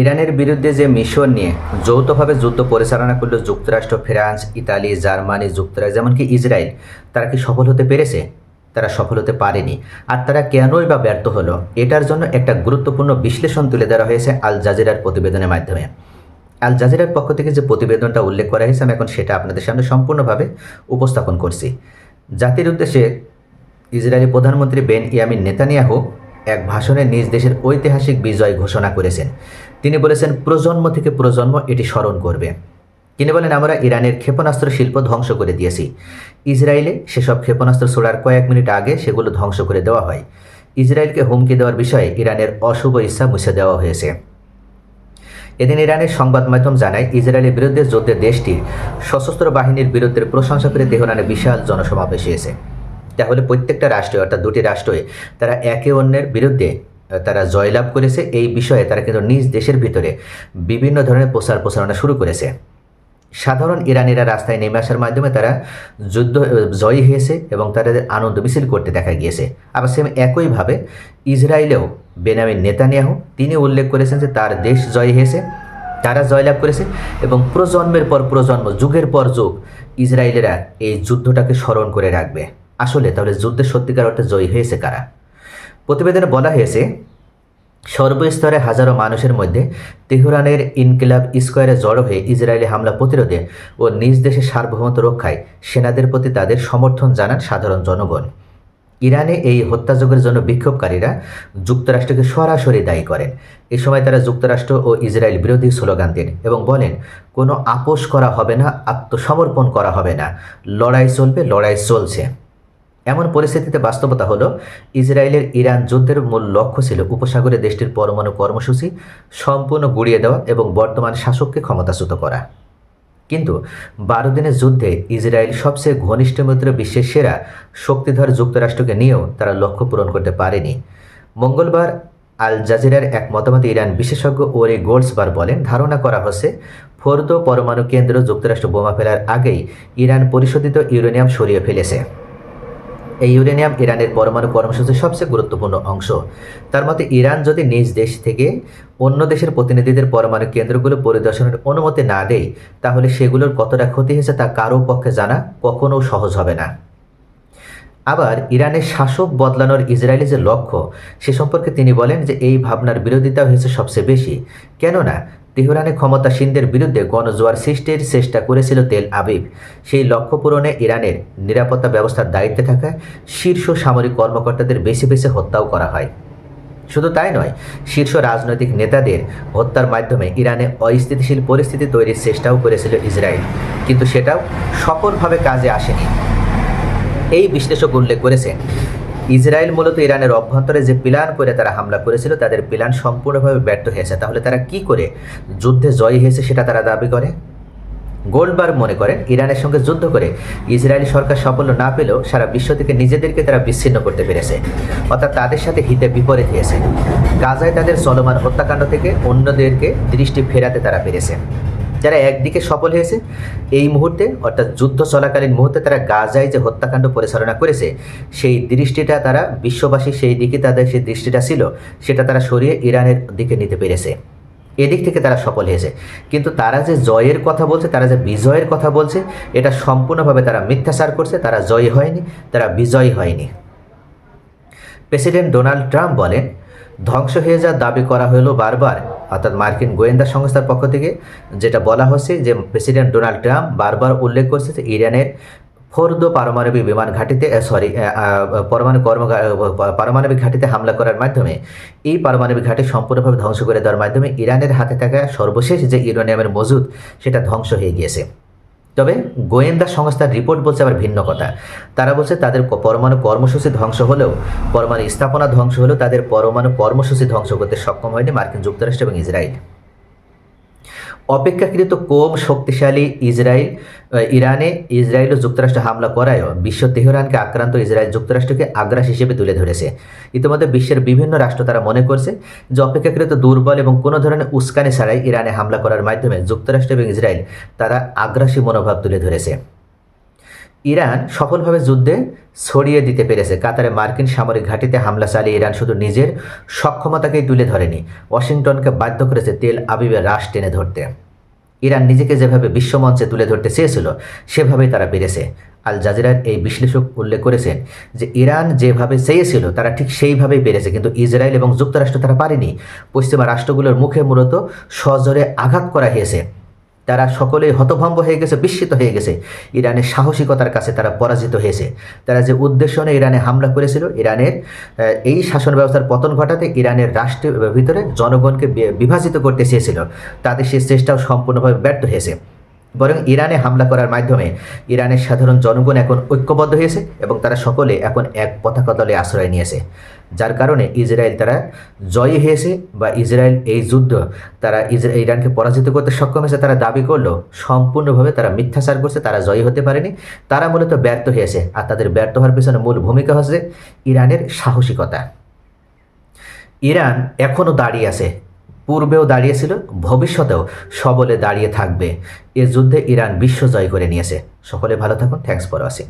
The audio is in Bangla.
ইরানের বিরুদ্ধে যে মিশন নিয়ে যৌথভাবে যুদ্ধ পরিচালনা করল যুক্তরাষ্ট্র, ফ্রান্স, ইতালি, জার্মানি, যুক্তরাজ্য যেমনকি ইসরায়েল, তারা কি সফল হতে পেরেছে? তারা সফল হতে পারেনি। আর তারা কেনই বা ব্যর্থ হলো? এটার জন্য একটা গুরুত্বপূর্ণ বিশ্লেষণ তুলে ধরা হয়েছে আল জাজিরার প্রতিবেদনের মাধ্যমে। আল জাজিরার পক্ষ থেকে যে প্রতিবেদনটা উল্লেখ করা হয়েছে, আমি এখন সেটা আপনাদের সামনে সম্পূর্ণভাবে উপস্থাপন করছি। জাতির উদ্দেশ্যে ইসরায়েলি প্রধানমন্ত্রী বেন ইয়ামিন নেতানিয়াহু এক ভাষণে নিজ দেশের ঐতিহাসিক বিজয় ঘোষণা করেছেন। তিনি বলেছেন, প্রজন্ম থেকে প্রজন্ম এটি স্মরণ করবে। তিনি বলেন, আমরা ইরানের ক্ষেপণাস্ত্র শিল্প ধ্বংস করে দিয়েছি। ইসরায়েলে সেসব ক্ষেপণাস্ত্র ছোড়ার কয়েক মিনিট আগে সেগুলো ধ্বংস করে দেওয়া হয়। ইসরায়েলকে হুমকি দেওয়ার বিষয়ে ইরানের অশুভ ইচ্ছা মুছে দেওয়া হয়েছে। এদিন ইরানের সংবাদ মাধ্যম জানায়, ইসরায়েলের বিরুদ্ধে যুদ্ধে দেশটির সশস্ত্র বাহিনীর বিরুদ্ধে প্রশংসা করে তেহরানে বিশাল জনসমাবেশ হয়েছে। তাহলে প্রত্যেকটা রাষ্ট্রে অর্থাৎ দুটি রাষ্ট্রে তারা একে অন্যের বিরুদ্ধে তারা জয়লাভ করেছে। এই বিষয়ে তারা কিন্তু নিজ দেশের ভিতরে বিভিন্ন ধরনের প্রচার প্রচারণা শুরু করেছে। সাধারণ ইরানিরা রাস্তায় নেমে আসার মাধ্যমে তারা যুদ্ধ জয়ী হয়েছে এবং তাদের আনন্দ মিছিল করতে দেখা গিয়েছে। আবার সেম একইভাবে ইসরায়েলেও বেনামিন নেতানিয়াহু, তিনি উল্লেখ করেছেন যে তার দেশ জয়ী হয়েছে, তারা জয়লাভ করেছে এবং প্রজন্মের পর প্রজন্ম, যুগের পর যুগ ইসরায়েলেরা এই যুদ্ধটাকে স্মরণ করে রাখবে। আসলে তাহলে যুদ্ধের সত্যিকার অর্থে জয়ী হয়েছে কারা? প্রতিবেদনে বলা হয়েছে, সর্বস্তরে হাজারো মানুষের মধ্যে তেহরানের ইনকিলাব স্কোয়ারে জড়ো হয়ে ইসরায়েলি হামলা প্রতিরোধে ও নিজ দেশের সার্বভৌমত্ব রক্ষায় সেনাদের প্রতি তাদের সমর্থন জানান সাধারণ জনগণ। ইরানে এই হত্যাযোগের জন্য বিক্ষোভকারীরা যুক্তরাষ্ট্রকে সরাসরি দায়ী করেন। এ সময় তারা যুক্তরাষ্ট্র ও ইসরায়েল বিরোধী স্লোগান দেন এবং বলেন, কোনো আপোষ করা হবে না, আত্মসমর্পণ করা হবে না। লড়াই চলবে, লড়াই চলছে। এমন পরিস্থিতিতে বাস্তবতা হলো, ইসরায়েলের ইরান যুদ্ধের মূল লক্ষ্য ছিল উপসাগরে দেশটির পরমাণু কর্মসূচি সম্পূর্ণ গুড়িয়ে দেওয়া এবং বর্তমান শাসককে ক্ষমতাচ্যুত করা। কিন্তু বারো দিনের যুদ্ধে ইসরায়েল সবচেয়ে ঘনিষ্ঠ মিত্র বিশ্বের সেরা শক্তিধর যুক্তরাষ্ট্রকে নিয়েও তারা লক্ষ্য পূরণ করতে পারেনি। মঙ্গলবার আল জাজিরার এক মতামতে ইরান বিশেষজ্ঞ ওরি গোল্ডসবার বলেন, ধারণা করা হচ্ছে, ফোর্দো পরমাণু কেন্দ্র যুক্তরাষ্ট্র বোমা ফেলার আগেই ইরান পরিশোধিত ইউরেনিয়াম সরিয়ে ফেলেছে। এই ইউরেনিয়াম ইরানের পরমাণু কর্মসূচির সবচেয়ে গুরুত্বপূর্ণ অংশ। তার মতে, ইরান যদি নিজ দেশ থেকে অন্য দেশের প্রতিনিধিদের পরমাণু কেন্দ্রগুলো পরিদর্শনের অনুমতি না দেয়, তাহলে সেগুলোর কতটা ক্ষতি হয়েছে তা কারও পক্ষে জানা কখনো সহজ হবে না। আবার, ইরানের শাসক বদলানোর ইসরায়েলি যে লক্ষ্য, সে সম্পর্কে তিনি বলেন যে এই ভাবনার বিরোধিতা হয়েছে সবচেয়ে বেশি। কেননা তেহরানে ক্ষমতাসীনদের বিরুদ্ধে গণজোয়ার সৃষ্টির চেষ্টা করেছিল তেল আবিব। সেই লক্ষ্য পূরণে ইরানের নিরাপত্তা ব্যবস্থার দায়িত্বে থাকা শীর্ষ সামরিক কর্মকর্তাদের বেছে বেছে হত্যাও করা হয়। শুধু তাই নয়, শীর্ষ রাজনৈতিক নেতাদের হত্যার মাধ্যমে ইরানে অস্থিতিশীল পরিস্থিতি তৈরির চেষ্টাও করেছিল ইসরায়েল। কিন্তু সেটাও সফলভাবে কাজে আসেনি। এই বিশ্লেষক উল্লেখ করেছেন ইসরায়েল মূলত ইরানের অভ্যন্তরে যে প্ল্যান করে তারা হামলা করেছিল, তাদের প্ল্যান সম্পূর্ণভাবে ব্যর্থ হয়েছে। তাহলে তারা কি করে যুদ্ধে জয়ী হয়েছে সেটা তারা দাবি করে? গোল্ডবার্গ মনে করেন, ইরানের সঙ্গে যুদ্ধ করে ইসরায়েলি সরকার সাফল্য না পেলেও সারা বিশ্ব থেকে নিজেদেরকে তারা বিচ্ছিন্ন করতে পেরেছে। অর্থাৎ তাদের সাথে হিতে বিপরীত হয়েছে। গাজায় তাদের চলমান হত্যাকাণ্ড থেকে অন্যদেরকে দৃষ্টি ফেরাতে তারা পেরেছে। যারা একদিকে সফল হয়েছে, এই মুহূর্তে, অর্থাৎ যুদ্ধ চলাকালীন মুহূর্তে তারা গাজায় যে হত্যাকাণ্ড পরিচালনা করেছে, সেই দৃষ্টিটা তারা, বিশ্ববাসী সেই দিকে তাদের সেই দৃষ্টিটা ছিল, সেটা তারা সরিয়ে ইরানের দিকে নিতে পেরেছে। এদিক থেকে তারা সফল হয়েছে। কিন্তু তারা যে জয়ের কথা বলছে, তারা যে বিজয়ের কথা বলছে, এটা সম্পূর্ণভাবে তারা মিথ্যাচার করছে, তারা জয়ী হয়নি, তারা বিজয়ী হয়নি। প্রেসিডেন্ট ডোনাল্ড ট্রাম্প বলেন ধ্বংস হয়ে যাওয়ার দাবি করা হলো বারবার। অর্থাৎ মার্কিন গোয়েন্দা সংস্থার পক্ষ থেকে যেটা বলা হচ্ছে যে প্রেসিডেন্ট ডোনাল্ড ট্রাম্প বারবার উল্লেখ করছে যে ইরানের ফোর্দো পারমাণবিক বিমান ঘাঁটিতে সরি পরমাণু কর্ম পারমাণবিক ঘাঁটিতে হামলা করার মাধ্যমে, এই পারমাণবিক ঘাঁটি সম্পূর্ণভাবে ধ্বংস করে দেওয়ার মাধ্যমে ইরানের হাতে থাকা সর্বশেষ যে ইউরেনিয়ামের মজুদ, সেটা ধ্বংস হয়ে গিয়েছে। তবে গোয়েন্দা সংস্থার রিপোর্ট বলছে আবার ভিন্ন কথা। তারা বলছে তাদের পরমাণু কর্মসূচি ধ্বংস হলেও, পরমাণু স্থাপনা ধ্বংস হলেও তাদের পরমাণু কর্মসূচি ধ্বংস করতে সক্ষম হয়নি মার্কিন যুক্তরাষ্ট্র এবং ইসরায়েল। অপেক্ষাকৃত কম শক্তিশালী ইসরায়েল ইরানে ইসরায়েল ও যুক্তরাষ্ট্র হামলা করায়ও বিশ্ব তেহরানকে আক্রান্ত ইসরায়েল যুক্তরাষ্ট্রকে আগ্রাস হিসেবে তুলে ধরেছে। ইতিমধ্যে বিশ্বের বিভিন্ন রাষ্ট্র তারা মনে করছে যে অপেক্ষাকৃত দুর্বল এবং কোনো ধরনের উস্কানি ছাড়াই ইরানে হামলা করার মাধ্যমে যুক্তরাষ্ট্র এবং ইসরায়েল তারা আগ্রাসী মনোভাব তুলে ধরেছে। ইরান সফলভাবে যুদ্ধে ছড়িয়ে দিতে পেরেছে। কাতারে মার্কিন সামরিক ঘাঁটিতে হামলা চালিয়ে ইরান শুধু নিজের সক্ষমতাকেই তুলে ধরেনি, ওয়াশিংটনকে বাধ্য করেছে তেল আবিবে রাশ টেনে ধরতে। ইরান নিজেকে যেভাবে বিশ্বমঞ্চে তুলে ধরতে চেয়েছিল, সেভাবেই তারা পেরেছে আল জাজিরার এই বিশ্লেষক উল্লেখ করেছেন যে, ইরান যেভাবে চেয়েছিল, তারা ঠিক সেইভাবেই পেরেছে কিন্তু ইসরায়েল এবং যুক্তরাষ্ট্র তারা পারেনি। পশ্চিমা রাষ্ট্রগুলোর মুখে মূলত সজোরে আঘাত করা হয়েছে। তারা সকলেই হতভম্ব হয়ে গেছে, বিস্মিত হয়ে গেছে। ইরানের সাহসিকতার কাছে তারা পরাজিত হয়েছে। তারা যে উদ্দেশ্য নিয়ে ইরানে হামলা করেছিল, ইরানের এই শাসন ব্যবস্থার পতন ঘটাতে ইরানের রাষ্ট্রের ভিতরে জনগণকে বিভাজিত করতে চেয়েছিল। তাদের সেই চেষ্টাও সম্পূর্ণভাবে ব্যর্থ হয়েছে। বরং ইরানে হামলা করার মাধ্যমে ইরানের সাধারণ জনগণ এখন ঐক্যবদ্ধ হয়েছে এবং তারা সকলে এখন এক পতাকা তলে আশ্রয় নিয়েছে। যার কারণে ইসরায়েল তারা জয়ী হয়েছে বা ইসরায়েল এই যুদ্ধ তারা ইরানকে পরাজিত করতে সক্ষম হয়েছে, তারা দাবি করল, সম্পূর্ণভাবে তারা মিথ্যাচার করছে, তারা জয়ী হতে পারেনি। তারা মূলত ব্যর্থ হয়েছে আর তাদের ব্যর্থ হওয়ার পেছনে মূল ভূমিকা হচ্ছে ইরানের সাহসিকতা। ইরান এখনও দাঁড়িয়ে আছে পূর্বেও দাঁড়িয়েছিল, ভবিষ্যতেও সবলে দাঁড়িয়ে থাকবে। এ যুদ্ধে ইরান বিশ্ব জয় করে নিয়েছে। সকলে ভালো থাকুন। Thanks for watching